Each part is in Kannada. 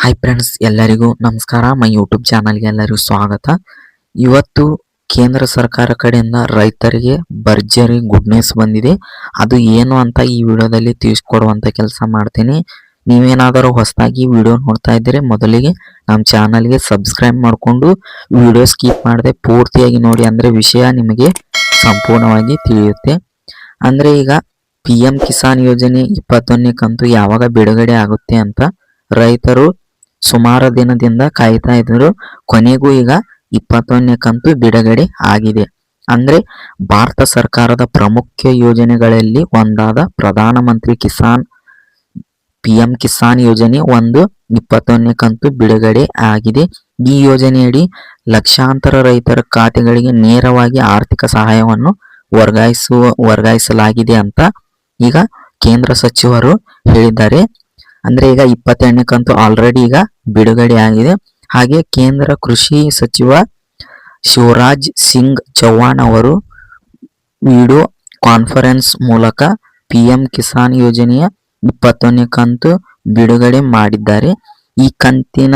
ಹಾಯ್ ಫ್ರೆಂಡ್ಸ್ ಎಲ್ಲರಿಗೂ ನಮಸ್ಕಾರ. ಮೈ ಯೂಟ್ಯೂಬ್ ಚಾನಲ್ಗೆ ಎಲ್ಲರಿಗೂ ಸ್ವಾಗತ. ಇವತ್ತು ಕೇಂದ್ರ ಸರ್ಕಾರ ಕಡೆಯಿಂದ ರೈತರಿಗೆ ಭರ್ಜರಿ ಗುಡ್ ನ್ಯೂಸ್ ಬಂದಿದೆ. ಅದು ಏನು ಅಂತ ಈ ವಿಡಿಯೋದಲ್ಲಿ ತಿಳಿಸ್ಕೊಡುವಂಥ ಕೆಲಸ ಮಾಡ್ತೀನಿ. ನೀವೇನಾದರೂ ಹೊಸದಾಗಿ ವಿಡಿಯೋ ನೋಡ್ತಾ ಇದ್ದರೆ, ಮೊದಲಿಗೆ ನಮ್ಮ ಚಾನಲ್ಗೆ ಸಬ್ಸ್ಕ್ರೈಬ್ ಮಾಡಿಕೊಂಡು ವಿಡಿಯೋ ಸ್ಕಿಪ್ ಮಾಡದೆ ಪೂರ್ತಿಯಾಗಿ ನೋಡಿ ಅಂದರೆ ವಿಷಯ ನಿಮಗೆ ಸಂಪೂರ್ಣವಾಗಿ ತಿಳಿಯುತ್ತೆ. ಅಂದರೆ ಈಗ ಪಿ ಕಿಸಾನ್ ಯೋಜನೆ ಇಪ್ಪತ್ತೊಂದನೇ ಕಂತು ಯಾವಾಗ ಬಿಡುಗಡೆ ಆಗುತ್ತೆ ಅಂತ ರೈತರು ಸುಮಾರು ದಿನದಿಂದ ಕಾಯ್ತಾ ಇದ್ರು ಕೊನೆಗೂ ಈಗ ಇಪ್ಪತ್ತೊಂದನೇ ಕಂತು ಬಿಡುಗಡೆ ಆಗಿದೆ. ಅಂದ್ರೆ ಭಾರತ ಸರ್ಕಾರದ ಪ್ರಮುಖ ಯೋಜನೆಗಳಲ್ಲಿ ಒಂದಾದ ಪ್ರಧಾನಮಂತ್ರಿ ಕಿಸಾನ್ ಪಿ ಎಂ ಕಿಸಾನ್ ಯೋಜನೆ ಒಂದು ಇಪ್ಪತ್ತೊಂದನೇ ಕಂತು ಬಿಡುಗಡೆ ಆಗಿದೆ. ಈ ಯೋಜನೆಯಡಿ ಲಕ್ಷಾಂತರ ರೈತರ ಖಾತೆಗಳಿಗೆ ನೇರವಾಗಿ ಆರ್ಥಿಕ ಸಹಾಯವನ್ನು ವರ್ಗಾಯಿಸುವ, ವರ್ಗಾಯಿಸಲಾಗಿದೆ ಅಂತ ಈಗ ಕೇಂದ್ರ ಸಚಿವರು ಹೇಳಿದ್ದಾರೆ. ಅಂದ್ರೆ ಈಗ ಇಪ್ಪತ್ತೆರಡನೇ ಕಂತು ಆಲ್ರೆಡಿ ಈಗ ಬಿಡುಗಡೆ ಆಗಿದೆ. ಹಾಗೆ ಕೇಂದ್ರ ಕೃಷಿ ಸಚಿವ ಶಿವರಾಜ್ ಸಿಂಗ್ ಚೌಹಾಣ್ ಅವರು ವಿಡಿಯೋ ಕಾನ್ಫರೆನ್ಸ್ ಮೂಲಕ ಪಿ ಕಿಸಾನ್ ಯೋಜನೆಯ ಇಪ್ಪತ್ತೊಂದನೇ ಕಂತು ಬಿಡುಗಡೆ ಮಾಡಿದ್ದಾರೆ. ಈ ಕಂತಿನ,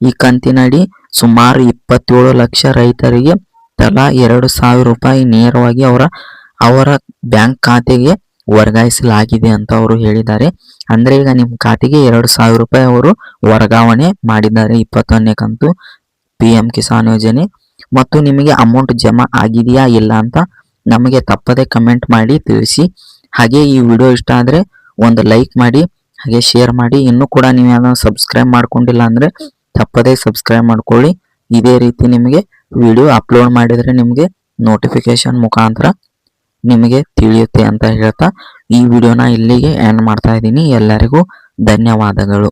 ಈ ಕಂತಿನಡಿ ಸುಮಾರು ಇಪ್ಪತ್ತೇಳು ಲಕ್ಷ ರೈತರಿಗೆ ತಲಾ ಎರಡು ಸಾವಿರ ರೂಪಾಯಿ ನೇರವಾಗಿ ಅವರ ಅವರ ಬ್ಯಾಂಕ್ ಖಾತೆಗೆ ವರ್ಗಾಯಿಸಲಾಗಿದೆ ಅಂತ ಅವರು ಹೇಳಿದ್ದಾರೆ. ಅಂದ್ರೆ ಈಗ ನಿಮ್ಮ ಖಾತೆಗೆ ಎರಡು ಸಾವಿರ ರೂಪಾಯಿ ಅವರು ವರ್ಗಾವಣೆ ಮಾಡಿದ್ದಾರೆ. ಇಪ್ಪತ್ತೊಂದನೇ ಕಂತು ಪಿ ಎಂ ಕಿಸಾನ್ ಯೋಜನೆ ಮತ್ತು ನಿಮಗೆ ಅಮೌಂಟ್ ಜಮಾ ಆಗಿದೆಯಾ ಇಲ್ಲ ಅಂತ ನಮಗೆ ತಪ್ಪದೆ ಕಮೆಂಟ್ ಮಾಡಿ ತಿಳಿಸಿ. ಹಾಗೆ ಈ ವಿಡಿಯೋ ಇಷ್ಟ ಆದರೆ ಒಂದು ಲೈಕ್ ಮಾಡಿ, ಹಾಗೆ ಶೇರ್ ಮಾಡಿ. ಇನ್ನೂ ಕೂಡ ನೀವು ಯಾವ್ದಾದ್ರು ಸಬ್ಸ್ಕ್ರೈಬ್ ಮಾಡ್ಕೊಂಡಿಲ್ಲ ಅಂದರೆ ತಪ್ಪದೇ ಸಬ್ಸ್ಕ್ರೈಬ್ ಮಾಡ್ಕೊಳ್ಳಿ. ಇದೇ ರೀತಿ ನಿಮಗೆ ವಿಡಿಯೋ ಅಪ್ಲೋಡ್ ಮಾಡಿದರೆ ನಿಮಗೆ ನೋಟಿಫಿಕೇಶನ್ ಮುಖಾಂತರ ನಿಮಗೆ ತಿಳಿಯುತ್ತೆ ಅಂತ ಹೇಳ್ತಾ ಈ ವಿಡಿಯೋನ ಇಲ್ಲಿಗೆ ಎಂಡ್ ಮಾಡ್ತಾ ಇದ್ದೀನಿ. ಎಲ್ಲರಿಗೂ ಧನ್ಯವಾದಗಳು.